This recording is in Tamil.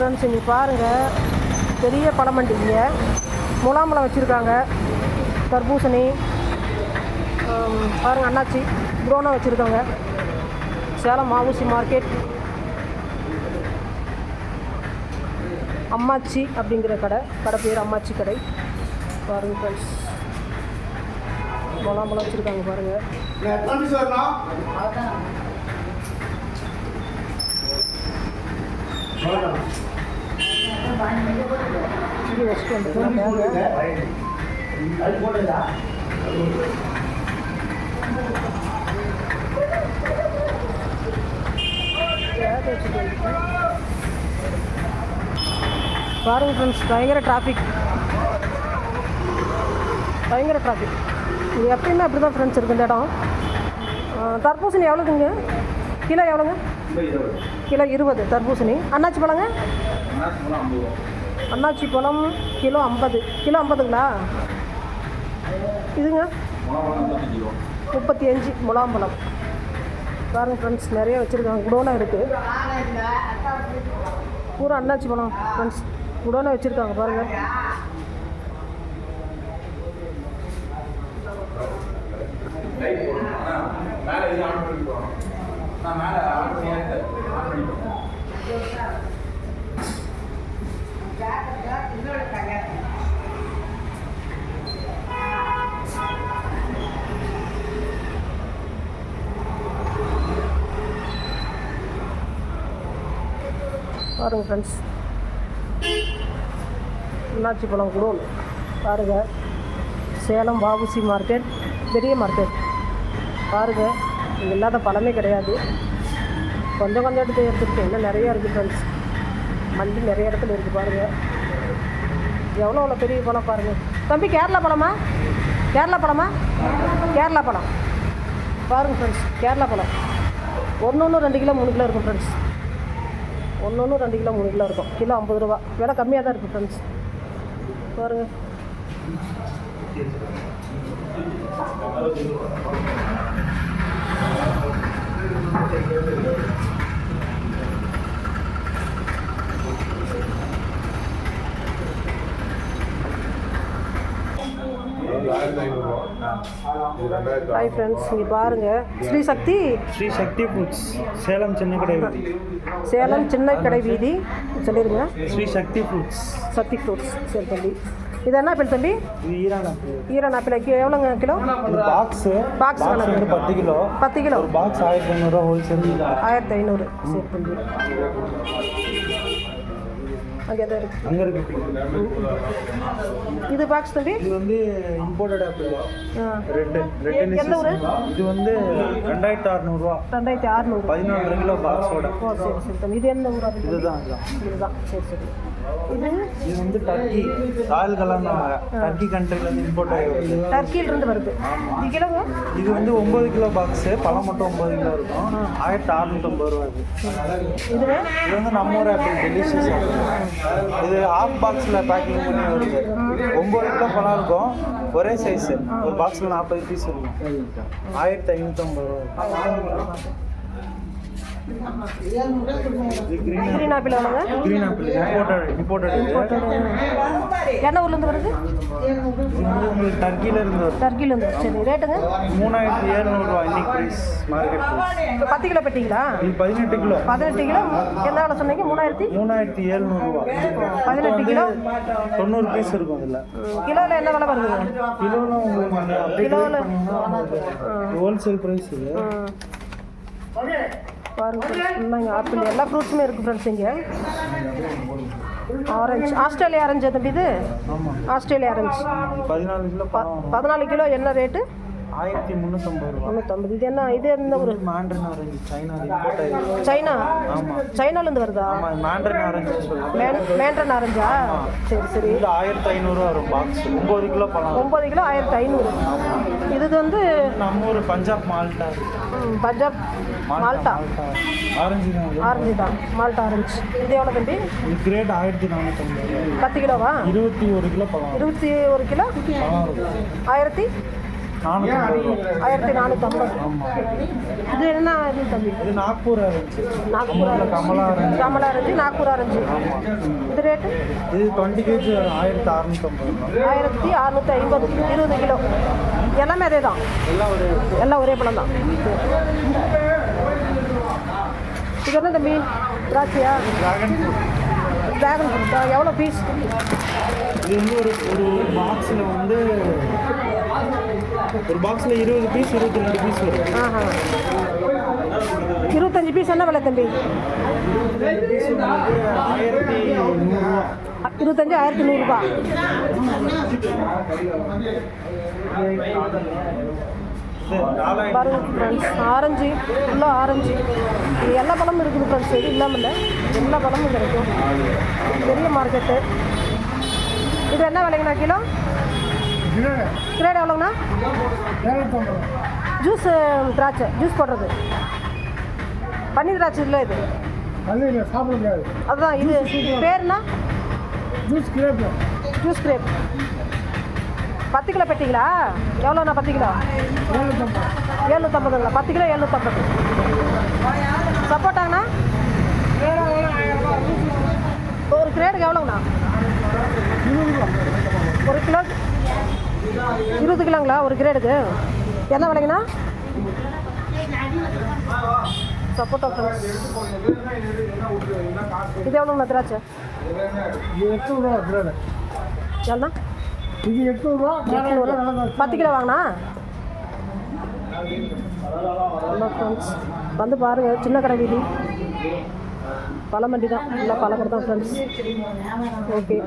ஃப்ரெண்ட்ஸ் இங்கே பாருங்கள் பெரிய பழமண்டி இங்கே. முலாம்பழம் வச்சுருக்காங்க. தர்பூசணி. ஆம், பாருங்க அண்ணாச்சி. குரோனா வச்சுருக்காங்க. சேலம் மாவுசி மார்க்கெட். அம்மாச்சி அப்படிங்கிற கடை. கடை பேர் அம்மாச்சி கடை. பாருங்க ஃப்ரெண்ட்ஸ் முலாம்பழம் வச்சுருக்காங்க பாருங்கள் அது பாருங்க ஃப்ரெண்ட்ஸ் பயங்கர டிராஃபிக் பயங்கர டிராஃபிக் இது எப்பயுமே அப்படி தான் ஃப்ரெண்ட்ஸ் இருக்குது இந்த இடம். தர்பூசணி எவ்வளோதுங்க கிலோ எவ்வளோங்க கிலோ இருபது தர்பூசணி. அண்ணாச்சி பழங்க? அண்ணாச்சி பழம் கிலோ ஐம்பது. கிலோ ஐம்பதுங்களா? இதுங்க? முப்பத்தி அஞ்சு முலாம்பழம் பாருங்க ஃப்ரெண்ட்ஸ் நிறைய வச்சுருக்காங்க. குடோனா இருக்குது பூரா அண்ணாச்சி பழம் ஃப்ரெண்ட்ஸ் குடோனா வச்சுருக்காங்க பாருங்கள் பாருங்கள் ஃப்ரெண்ட்ஸ் அண்ணாச்சி பழம் குடோல் பாருங்கள் சேலம் வாபுசி மார்க்கெட் பெரிய மார்க்கெட் பாருங்கள் இங்கே இல்லாத பழமே கிடையாது. கொஞ்சம் கொஞ்சம் இடத்துல எடுத்துருக்கேன் இன்னும் நிறைய இருக்குது ஃப்ரெண்ட்ஸ் மண்டி நிறைய இடத்துல இருக்குது பாருங்கள் எவ்வளோ எவ்வளோ பெரிய பழம் பாருங்கள் தம்பி கேரளா பழமா? கேரளா பழமா? கேரளா பழம். பாருங்கள் ஃப்ரெண்ட்ஸ் கேரளா பழம். ஒன்று ஒன்று ரெண்டு கிலோ மூணு கிலோ இருக்கும் ஃப்ரெண்ட்ஸ் ஒன்று ஒன்று ரெண்டு கிலோ மூணு கிலோ இருக்கும். கிலோ ஐம்பது ரூபா. விலை கம்மியாக தான் இருக்குது ஃப்ரெண்ட்ஸ் பாருங்கள் ஹாய் ஃப்ரெண்ட்ஸ் இங்கே பாருங்கள் ஸ்ரீ சக்தி. ஸ்ரீ சக்தி ஃபுட்ஸ் சேலம் சின்ன கடை வீதி. சேலம் சின்ன கடை வீதி. சொல்லிடுங்க ஸ்ரீ சக்தி ஃபுட்ஸ். சக்தி ஃப்ரூட்ஸ் சரி தம்பி. இது என்ன ஆப்பிள் தம்பி? இது ஈரான் ஈரான் ஆப்பிள் எவ்வளோங்க கிலோ? Box box. வந்து பத்து கிலோ. பத்து கிலோ? ஒரு பாக்ஸ் ஆயிரத்தி ஐநூறுரூவா ஹோல்சேல் ஆயிரத்தி ஐநூறு சரி தம்பி. அங்கே தான் இருக்கு. அங்கே இருக்கு இது பாக்ஸ் தம்பி? இது வந்து இம்போர்ட்டட் ஆப்பிள் ரெட் எ- எந்த ஊரு? ரெட் இது வந்து ரெண்டாயிரத்தி அறநூறுவா ரெண்டாயிரத்தி அறநூறு பதினாலு கிலோ பாக்ஸோட ஓ சரி சரி தம்பி. இது எந்த ஊரா இதுதான். இதுதான். சரி சரி. இது வந்து டர்க்கி ராயல் கலர்னாங்க டர்க்கி கண்ட்ரிலேருந்து இம்போர்ட் ஆகி வருது. டர்க்கியிலிருந்து வருது. இது கிலோங்க இது வந்து ஒம்பது கிலோ பாக்ஸு பழம் மட்டும் ஒம்பது கிலோ இருக்கும். ஆயிரத்தி அறநூற்றம்பது ரூபா இது. இது வந்து நம்ம ஊர் ஆப்பிள் டெலிஷியஸ் இது ஹாஃப் பாக்ஸில் பேக்கிங் பண்ணி வருது. ஒம்பது கிலோ பழம் இருக்கும். ஒரே சைஸு ஒரு பாக்ஸில் நாற்பது பீஸ் இருக்கும். ஆயிரத்தி ஐநூற்றம்பது ரூபா கிரீன் ஆப்பிள் எவ்வளோங்க green ஆப்பிள் இம்போர்ட்டட் இம்போர்ட்டட் என்ன ஊர்லேருந்து வருது? உங்களுக்கு டர்க்கியில் இருந்து வருது. டர்க்கிலேருந்து சரி ரேட்டுங்க மூணாயிரத்தி ஏழ்நூறுவா இன்னைக்கு ப்ரைஸ் மார்க்கெட் ப்ரைஸ் பத்து கிலோ பெட்டிங்களா? இது பதினெட்டு கிலோ. பதினெட்டு கிலோ? என்ன விலை சொன்னீங்க? மூணாயிரத்தி? மூணாயிரத்தி ஏழ்நூறுவா. பதினெட்டு கிலோ? தொண்ணூறு பீஸ் இருக்கும் இதில். கிலோவில் என்ன விலை வருதுங்க கிலோவில் உங்களுக்கு கிலோவில் ஹோல்சேல் ப்ரைஸ் இது பாருங்க ஆப்பிள் எல்லா ஃப்ரூட்ஸுமே இருக்குது ஃப்ரெண்ட்ஸ் இங்கே. ஆரஞ்சு ஆஸ்திரேலியா ஆரஞ்சு தம்பி இது? ஆஸ்திரேலியா ஆரஞ்சு பதினாலு கிலோ என்ன ரேட்டு ஆயிரத்தி முந்நூற்றம்பது ரூபா. முந்நூற்றம்பது இது என்ன இது எந்த ஊர் mandarin orange China import China? ஆமாம் சைனாலேருந்து வருதா? ஆமாம் மாண்டரின் ஆரஞ்சு சொல்லுவாங்க. மேன் மேண்ட்ரன் ஆரஞ்சா? சரி சரி. இது ஆயிரத்தி ஐநூறுரூவா வரும் பாக்ஸ் ஒம்பது கிலோ பழம். ஒம்பது கிலோ ஆயிரத்தி ஐநூறு. இது வந்து நம்ம ஊர் Punjab Malta Punjab Malta orange தான். ஆரஞ்சு தான். Malta orange. இது எவ்வளோ தம்பி? கிரேட் ஆயிரத்தி நானூற்றம்பது ரூபா. பத்து கிலோவா? இருபத்தி ஒரு கிலோ பழம் இருபத்தி ஒரு கிலோ? இருக்கும் ஆயிரத்தி ஆயிரத்தி நானூற்றம்பது இது என்ன இது தம்பி? இது Nagpur orange. Nagpur orange. Kamala orange. Kamala orange Nagpur orange. இது ரேட்டு? இது டுவெண்ட்டி கேஜி வரும் ஆயிரத்தி அறநூற்றம்பது ஆயிரத்தி அறநூற்றி ஐம்பது இருபது கிலோ. எல்லாமே அதே தான் எல்லாம் ஒரு எல்லாம் ஒரே பழம் தான் இது என்ன தம்பி? திராட்சையா? ட்ராகன் டிராகன் எவ்வளோ பீஸ் இது வந்து ஒரு ஒரு பாக்ஸில் வந்து ஒரு பாக்ஸில் இருபது பீஸ் இருபத்தி ரெண்டு பீஸ் வரும். ஆஹா. இருபத்தஞ்சி பீஸ் என்ன விலை தம்பி? இருபத்தஞ்சு ஆயிரத்தி நூறுரூபா பாருங்க ஃப்ரெண்ட்ஸ் ஆரஞ்சு ஃபுல்லாக ஆரஞ்சு. இது எல்லா பழமும் இருக்குது ஃப்ரெண்ட்ஸ் இது இல்லாமல் இல்லை எல்லா பழமும் கிடைக்கும். பெரிய மார்க்கெட்டு இது என்ன விலைங்கண்ணா கிலோ? கிரேட் எவ்வளோங்கண்ணா? ஜூஸ் திராட்சை ஜூஸ் போடுறது. பன்னீர் திராட்சை இல்லை இது. அதுதான் இது பேருனா ஜூஸ் கிரேப் ஜூஸ் கிரேப். பத்து கிலோ பெட்டிங்களா? எவ்வளோண்ணா பத்து கிலோ? எழுநூற்றம்பதுங்களா பத்து கிலோ எழுநூற்றம்பது சப்போட்டாங்கண்ணா? ஒரு கிரேடுக்கு எவ்வளோங்கண்ணா? ஒரு கிலோ இருபது கிலோங்களா ஒரு கிரேடுக்கு என்ன விலைங்கண்ணா? சப்போட்டா ஃப்ரெண்ட்ஸ் இது எவ்வளோங்கண்ணா திராட்சை இது எட்நூறுவா கிரேடு எவ்வளோண்ணா இது எட்நூறுவா எட்நூறு. பத்து கிலோ வாங்கினா? ஃப்ரெண்ட்ஸ் வந்து பாருங்கள் சின்ன கடை வீதி. பழமண்டி தான் நல்லா பழக்கடை தான் ஃப்ரெண்ட்ஸ் ஓகே